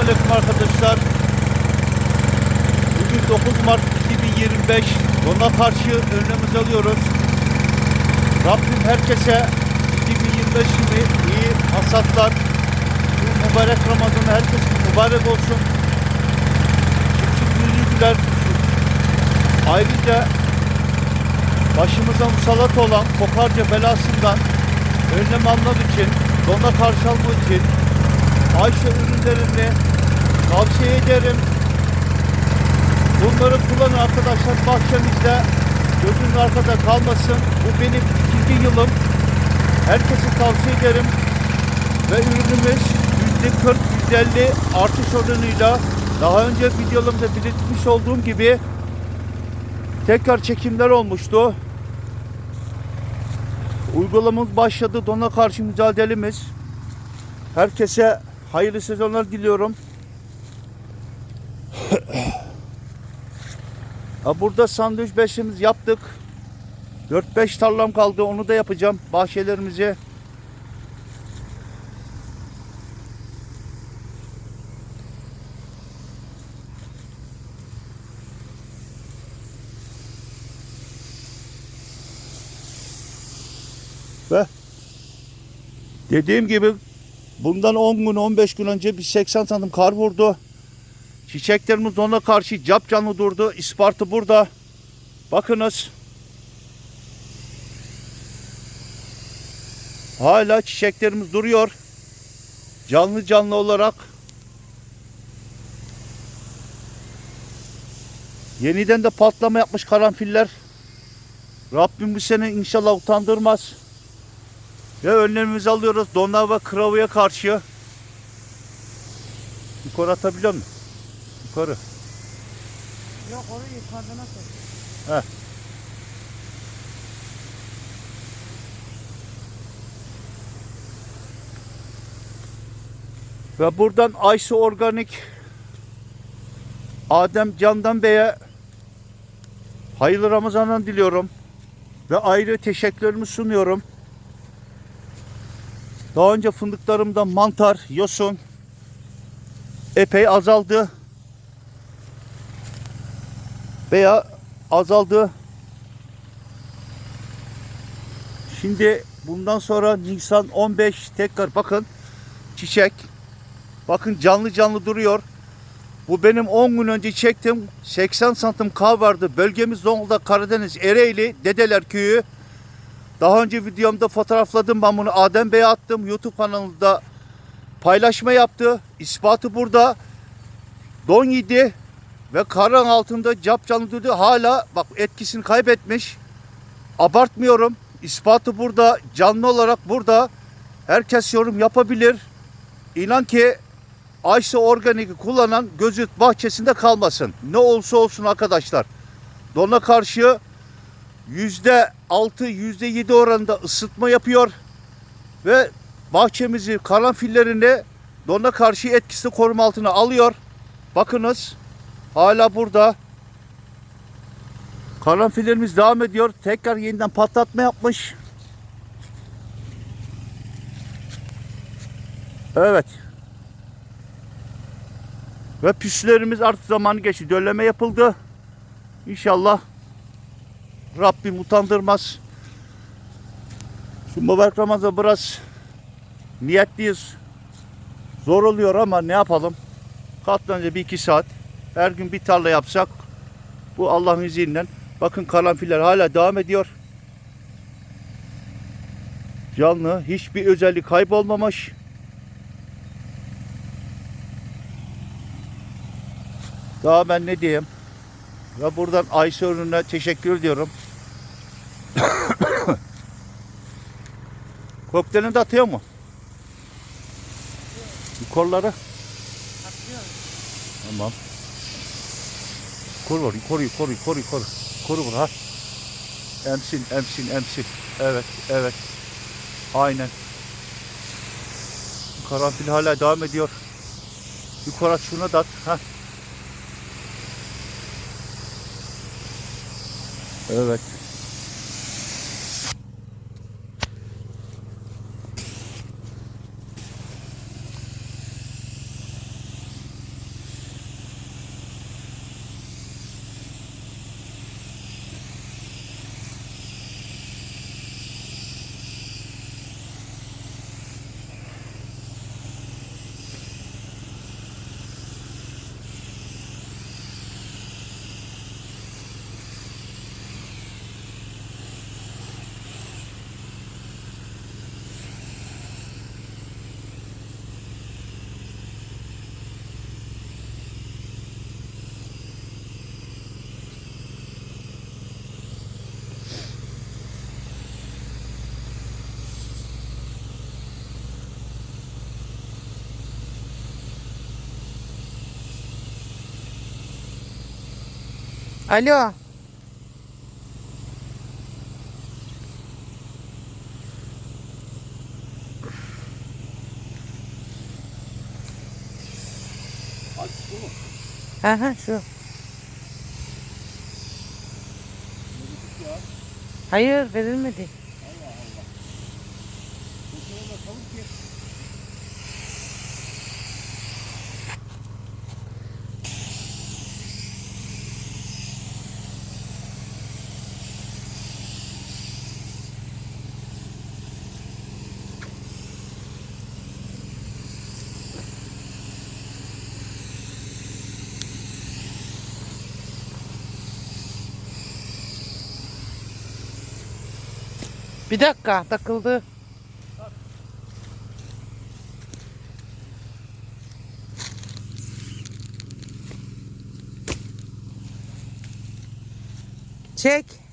Selamünaleyküm arkadaşlar. Bugün 9 Mart 2025. Dona karşı önlemimizi alıyoruz. Rabbim herkese 2025 yılı iyi hasatlar. Bu mübarek Ramazan herkesin mübarek olsun. Çiftçi büyülüler. Ayrıca başımıza musallat olan kokarca belasından önlem almak için, dona karşı almak için Ayşe ürünlerini tavsiye ederim. Bunları kullanın arkadaşlar bahçemizde. Gözünün arkada kalmasın. Bu benim ikinci yılım. Herkese tavsiye ederim. Ve ürünümüz %40 %50 artış oranıyla daha önce videolarımda belirtmiş olduğum gibi tekrar çekimler olmuştu. Uygulamamız başladı. Dona karşı mücadelemiz. Herkese hayırlı sezonlar diliyorum. Ha, Burada sandviç beşimiz yaptık. 4-5 tarlam kaldı. Onu da yapacağım. Bahçelerimizi. Ve dediğim gibi Bundan 10 gün 15 gün önce bir 80 santim kar vurdu. Çiçeklerimiz ona karşı cap canlı durdu. İspartı burada. Bakınız. Hala çiçeklerimiz duruyor. Canlı canlı olarak. Yeniden de patlama yapmış karanfiller. Rabbim bu sene inşallah utandırmaz. Ve önlemimizi alıyoruz. Donlar ve kravuya karşı. Yukarı atabiliyor musun? Yukarı. Yok onu yukarıdan atın. Heh. Ve buradan Ayşe Organik Adem Candan Bey'e hayırlı Ramazanlar diliyorum. Ve ayrı teşekkürlerimi sunuyorum. Daha önce fındıklarımda mantar, yosun epey azaldı. Veya azaldı. Şimdi bundan sonra Nisan 15 tekrar bakın çiçek. Bakın canlı canlı duruyor. Bu benim 10 gün önce çektim. 80 santim kar vardı. Bölgemiz Zonguldak, Karadeniz, Ereğli, Dedeler Köyü. Daha önce videomda fotoğrafladım ben bunu Adem Bey'e attım. YouTube kanalında paylaşma yaptı. İspatı burada. Don yedi ve karın altında cap canlı durdu. Hala bak etkisini kaybetmiş. Abartmıyorum. İspatı burada. Canlı olarak burada. Herkes yorum yapabilir. İnan ki Ayşe organiki kullanan gözü bahçesinde kalmasın. Ne olsa olsun arkadaşlar. Dona karşı yüzde altı, yüzde yedi oranında ısıtma yapıyor. Ve bahçemizi karanfillerini dona karşı etkisini koruma altına alıyor. Bakınız hala burada. Karanfillerimiz devam ediyor. Tekrar yeniden patlatma yapmış. Evet. Ve püslerimiz artık zamanı geçti. Dölleme yapıldı. İnşallah Rabbim utandırmaz. Şu mübarek Ramazan biraz niyetliyiz. Zor oluyor ama ne yapalım? Katlanınca bir iki saat. Her gün bir tarla yapsak bu Allah'ın izniyle. Bakın karanfiller hala devam ediyor. Canlı. Hiçbir özellik kaybolmamış. Daha ben ne diyeyim? Ve buradan Ayşe Ürün'e teşekkür ediyorum. Kokteylini de atıyor mu? Yukarılara. Atlıyorum. Tamam. Yukarı var, yukarı, yukarı, yukarı, yukarı. Yukarı vur ha. Emsin, emsin, emsin. Evet, evet. Aynen. Karanfil hala devam ediyor. Yukarı şuna da at. Ha. Evet. Alo. Aç bunu. Ha ha şu. Hayır verilmedi. Bir dakika takıldı. Çek.